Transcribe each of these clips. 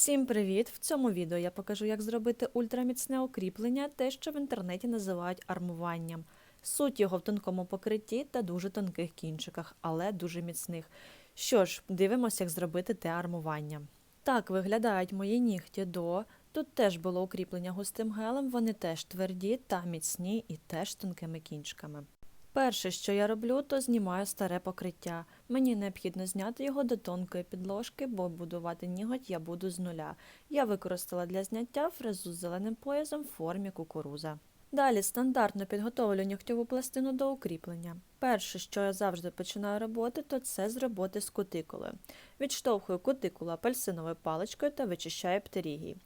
Всім привіт! В цьому відео я покажу, як зробити ультраміцне укріплення, те, що в інтернеті називають армуванням. Суть його в тонкому покритті та дуже тонких кінчиках, але дуже міцних. Що ж, дивимося, як зробити те армування. Так виглядають мої нігті до. Тут теж було укріплення густим гелем, вони теж тверді та міцні і теж тонкими кінчиками. Перше, що я роблю, то знімаю старе покриття. Мені необхідно зняти його до тонкої підложки, бо будувати ніготь я буду з нуля. Я використала для зняття фрезу з зеленим поясом в формі кукуруза. Далі стандартно підготовлю нігтєву пластину до укріплення. Перше, що я завжди починаю робити, то це з роботи з кутикулою. Відштовхую кутикулу апельсиновою паличкою та вичищаю птерігії.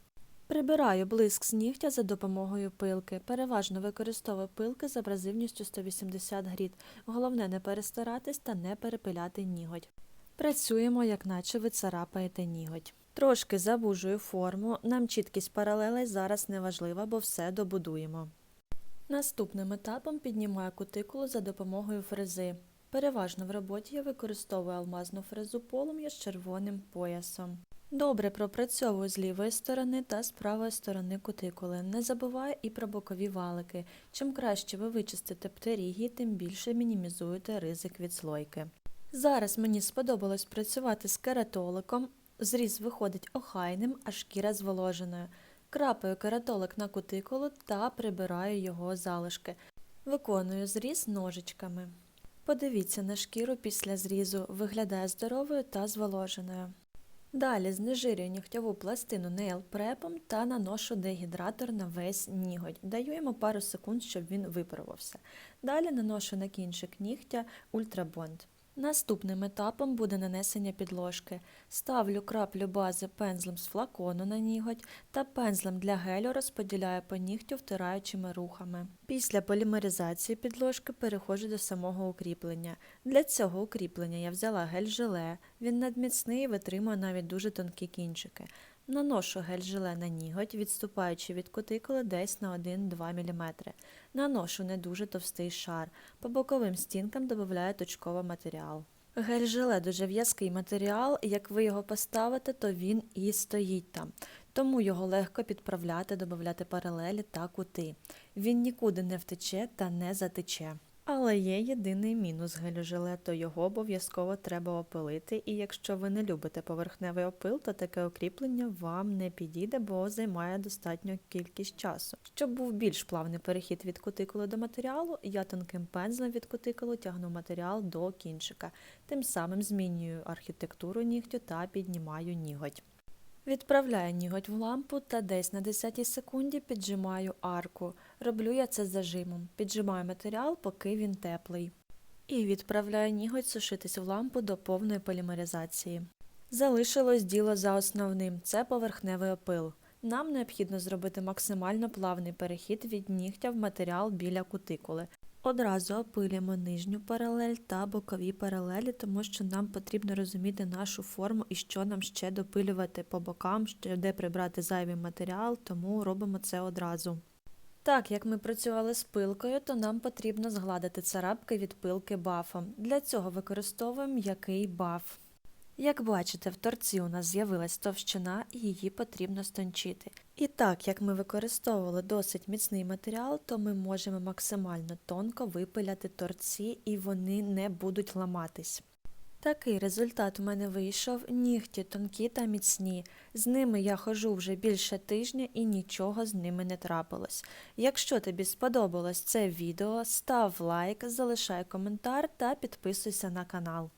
Прибираю блиск з нігтя за допомогою пилки. Переважно використовую пилки з абразивністю 180 гріт. Головне не перестаратись та не перепиляти ніготь. Працюємо, як наче ви царапаєте ніготь. Трошки забужую форму, нам чіткість паралелей зараз не важлива, бо все добудуємо. Наступним етапом піднімаю кутикулу за допомогою фрези. Переважно в роботі я використовую алмазну фрезу полум'я з червоним поясом. Добре пропрацьовую з лівої сторони та з правої сторони кутикули. Не забуваю і про бокові валики. Чим краще ви вичистите птерігії, тим більше мінімізуєте ризик відслойки. Зараз мені сподобалось працювати з кератоликом. Зріз виходить охайним, а шкіра зволоженою. Крапаю кератолик на кутикулу та прибираю його залишки. Виконую зріз ножичками. Подивіться на шкіру після зрізу, виглядає здоровою та зволоженою. Далі знежирюю нігтєву пластину нейлпрепом та наношу дегідратор на весь ніготь. Даю йому пару секунд, щоб він випарувався. Далі наношу на кінчик нігтя ультрабонд. Наступним етапом буде нанесення підложки. Ставлю краплю бази пензлем з флакону на ніготь та пензлем для гелю розподіляю по нігтю втираючими рухами. Після полімеризації підложки переходжу до самого укріплення. Для цього укріплення я взяла гель-желе, він надміцний і витримує навіть дуже тонкі кінчики. Наношу гель-желе на ніготь, відступаючи від кутикули десь на 1-2 мм. Наношу не дуже товстий шар. По боковим стінкам додаю точковий матеріал. Гель-желе дуже в'язкий матеріал, як ви його поставите, то він і стоїть там. Тому його легко підправляти, додати паралелі та кути. Він нікуди не втече та не затече. Але є єдиний мінус гелю-желе, то його обов'язково треба опилити, і якщо ви не любите поверхневий опил, то таке укріплення вам не підійде, бо займає достатню кількість часу. Щоб був більш плавний перехід від кутикули до матеріалу, я тонким пензлем від кутикулу тягну матеріал до кінчика, тим самим змінюю архітектуру нігтю та піднімаю ніготь. Відправляю ніготь в лампу та десь на 10 секунді піджимаю арку. Роблю я це зажимом. Піджимаю матеріал, поки він теплий. І відправляю ніготь сушитись в лампу до повної полімеризації. Залишилось діло за основним це поверхневий опил. Нам необхідно зробити максимально плавний перехід від нігтя в матеріал біля кутикули. Одразу опилюємо нижню паралель та бокові паралелі, тому що нам потрібно розуміти нашу форму і що нам ще допилювати по бокам, де прибрати зайвий матеріал, тому робимо це одразу. Так як ми працювали з пилкою, то нам потрібно згладити царапки від пилки бафом. Для цього використовуємо м'який баф. Як бачите, в торці у нас з'явилась товщина і її потрібно стончити. І так як ми використовували досить міцний матеріал, то ми можемо максимально тонко випиляти торці і вони не будуть ламатись. Такий результат у мене вийшов, нігті тонкі та міцні. З ними я хожу вже більше тижня і нічого з ними не трапилось. Якщо тобі сподобалось це відео, став лайк, залишай коментар та підписуйся на канал.